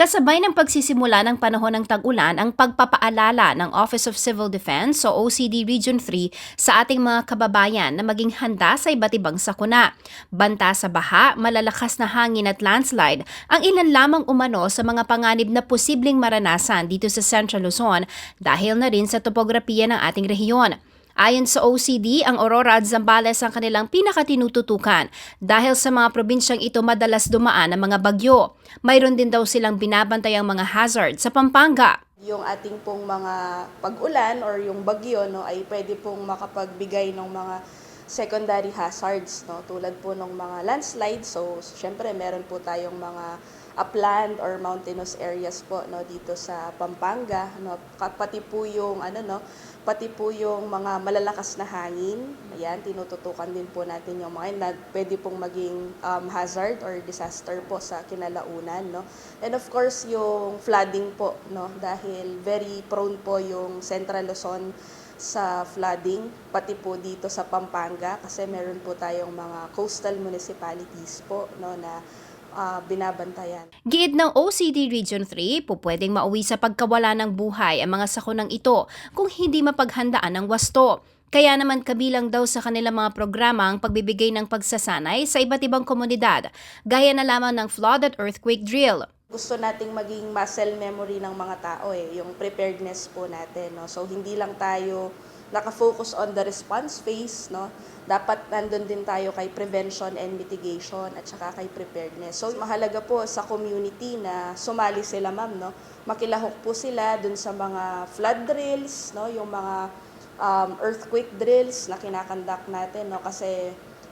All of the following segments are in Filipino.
Kasabay ng pagsisimula ng panahon ng tag-ulan ang pagpapaalala ng Office of Civil Defense o OCD Region 3 sa ating mga kababayan na maging handa sa iba't ibang sakuna. Banta sa baha, malalakas na hangin at landslide ang ilan lamang umano sa mga panganib na posibleng maranasan dito sa Central Luzon dahil na rin sa topografiya ng ating rehiyon. Ayon sa OCD, ang Aurora at Zambales ang kanilang pinakatinututukan dahil sa mga probinsyang ito madalas dumaan ng mga bagyo. Mayroon din daw silang binabantayang mga hazard sa Pampanga. Yung ating pong mga pag-ulan or yung bagyo no ay pwede pong makapagbigay ng mga secondary hazards no? Tulad po ng mga landslide. So syempre meron po tayong mga upland or mountainous areas po no? Dito sa Pampanga no? Pati po yung ano no? Pati po yung mga malalakas na hangin. Ayan tinututukan din po natin yung mga yun na pwede pong maging um, hazard or disaster po sa kinalaunan no? And of course yung flooding po no? Dahil very prone po yung Central Luzon sa flooding, pati po dito sa Pampanga kasi meron po tayong mga coastal municipalities po no na ah, binabantayan. Giid ng OCD Region 3, po pwedeng mauwi sa pagkawala ng buhay ang mga sakunang ito kung hindi mapaghandaan ng wasto. Kaya naman kabilang daw sa kanilang mga programa ang pagbibigay ng pagsasanay sa iba't ibang komunidad, gaya na lamang ng flood at earthquake drill. Gusto nating maging muscle memory ng mga tao eh, yung preparedness po natin no. So hindi lang tayo nakafocus on the response phase no. Dapat nandun din tayo kay prevention and mitigation at saka kay preparedness. So mahalaga po sa community na sumali sila ma'am no. Makilahok po sila dun sa mga flood drills no, yung mga um, earthquake drills na kinakandak natin no kasi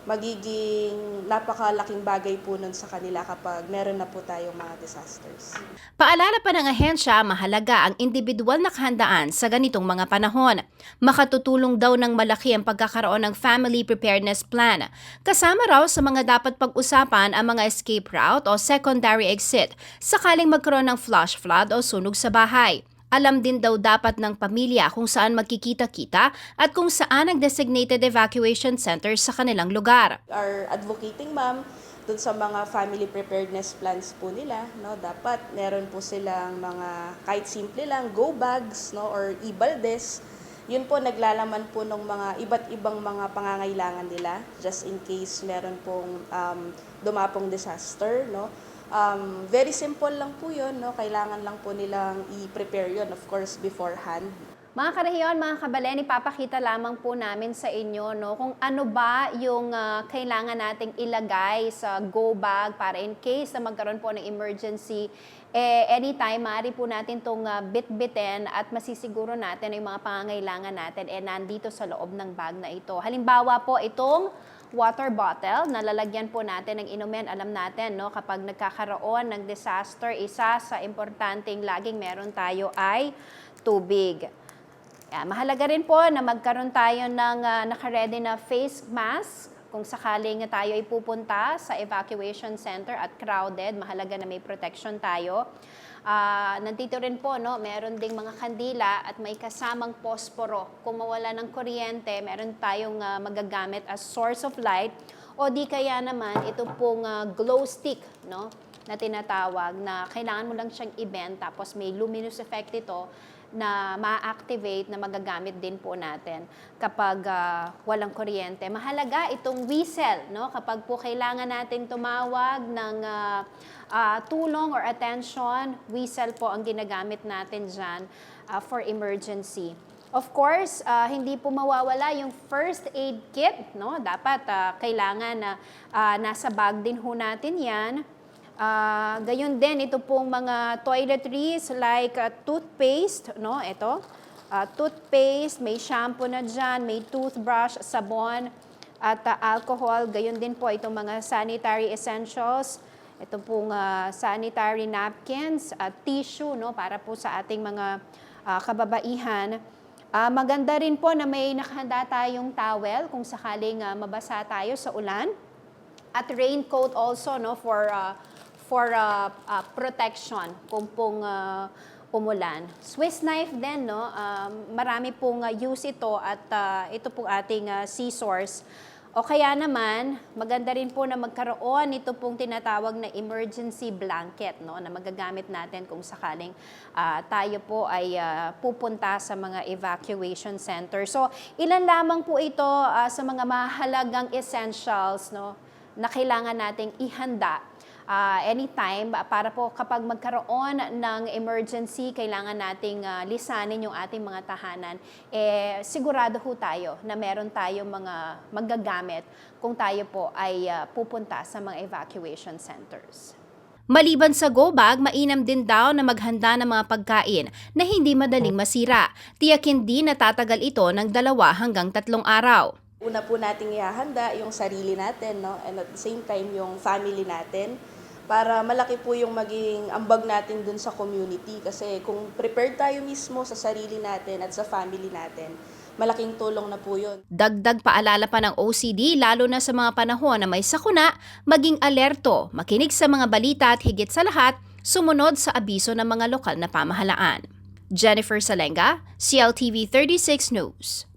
magiging napakalaking bagay po nun sa kanila kapag meron na po tayong mga disasters. Paalala pa ng ahensya, mahalaga ang individual na kahandaan sa ganitong mga panahon. Makatutulong daw ng malaki ang pagkakaroon ng Family Preparedness Plan. Kasama raw sa mga dapat pag-usapan ang mga escape route o secondary exit sakaling magkaroon ng flash flood o sunog sa bahay. Alam din daw dapat ng pamilya kung saan magkikita-kita at kung saan ang designated evacuation centers sa kanilang lugar. Are advocating ma'am dun sa mga family preparedness plans po nila, no, dapat meron po silang mga kahit simple lang go bags, no, or ibaldes. Yun po naglalaman po ng mga iba't ibang mga pangangailangan nila just in case meron pong um, dumapong disaster, no. Um, very simple lang po yun, no? Kailangan lang po nilang i-prepare yun, of course, beforehand. Mga karehiyon, mga kabalen, ipapakita lamang po namin sa inyo no, kung ano ba yung ah, kailangan nating ilagay sa go bag para in case na magkaroon po ng emergency, eh, anytime, maaari po natin itong bit-bitin at masisiguro natin yung mga pangangailangan natin eh nandito sa loob ng bag na ito. Halimbawa po, itong water bottle na lalagyan po natin ng inumin. Alam natin, no, kapag nagkakaroon ng disaster, isa sa importanteng laging meron tayo ay tubig. Yan, mahalaga rin po na magkaroon tayo ng uh, nakaredy na face mask kung sakaling tayo ay pupunta sa evacuation center at crowded, mahalaga na may protection tayo. Ah, nandito rin po, no, meron ding mga kandila at may kasamang posporo. Kung mawala ng kuryente, meron tayong ah, magagamit as source of light. O di kaya naman ito pong ah, glow stick, no, na tinatawag na kailangan mo lang siyang i-bend tapos may luminous effect ito na ma-activate na magagamit din po natin kapag ah, walang kuryente. Mahalaga itong whistle, no? Kapag po kailangan nating tumawag ng ah, ah, tulong or attention, whistle po ang ginagamit natin dyan ah, for emergency. Of course, ah, hindi po mawawala yung first aid kit, no? Dapat ah, kailangan na ah, nasa bag din ho natin 'yan. Ah, gayon din ito pong mga toiletries like ah, toothpaste, no? Ito. Ah, toothpaste, may shampoo na diyan, may toothbrush, sabon at ah, alcohol. Gayon din po itong mga sanitary essentials. Ito pong ah, sanitary napkins at tissue no para po sa ating mga ah, kababaihan. Ah, maganda rin po na may nakahanda tayong towel kung sakaling ah, mabasa tayo sa ulan at raincoat also no for uh, for uh, uh, protection kung pong uh, umulan. Swiss knife din no, um, marami pong uh, use ito at uh, ito pong ating uh, scissors O kaya naman, maganda rin po na magkaroon nito pong tinatawag na emergency blanket no, na magagamit natin kung sakaling ah, tayo po ay ah, pupunta sa mga evacuation center. So, ilan lamang po ito ah, sa mga mahalagang essentials no, na kailangan nating ihanda ah, anytime para po kapag magkaroon ng emergency, kailangan nating ah, lisanin yung ating mga tahanan, eh, sigurado ho tayo na meron tayong mga magagamit kung tayo po ay ah, pupunta sa mga evacuation centers. Maliban sa go bag, mainam din daw na maghanda ng mga pagkain na hindi madaling masira. Tiyakin din na tatagal ito ng dalawa hanggang tatlong araw. Una po nating ihahanda yung sarili natin, no? And at the same time, yung family natin para malaki po yung maging ambag natin dun sa community. Kasi kung prepared tayo mismo sa sarili natin at sa family natin, malaking tulong na po yun. Dagdag paalala pa ng OCD lalo na sa mga panahon na may sakuna, maging alerto, makinig sa mga balita at higit sa lahat, sumunod sa abiso ng mga lokal na pamahalaan. Jennifer Salenga, CLTV 36 News.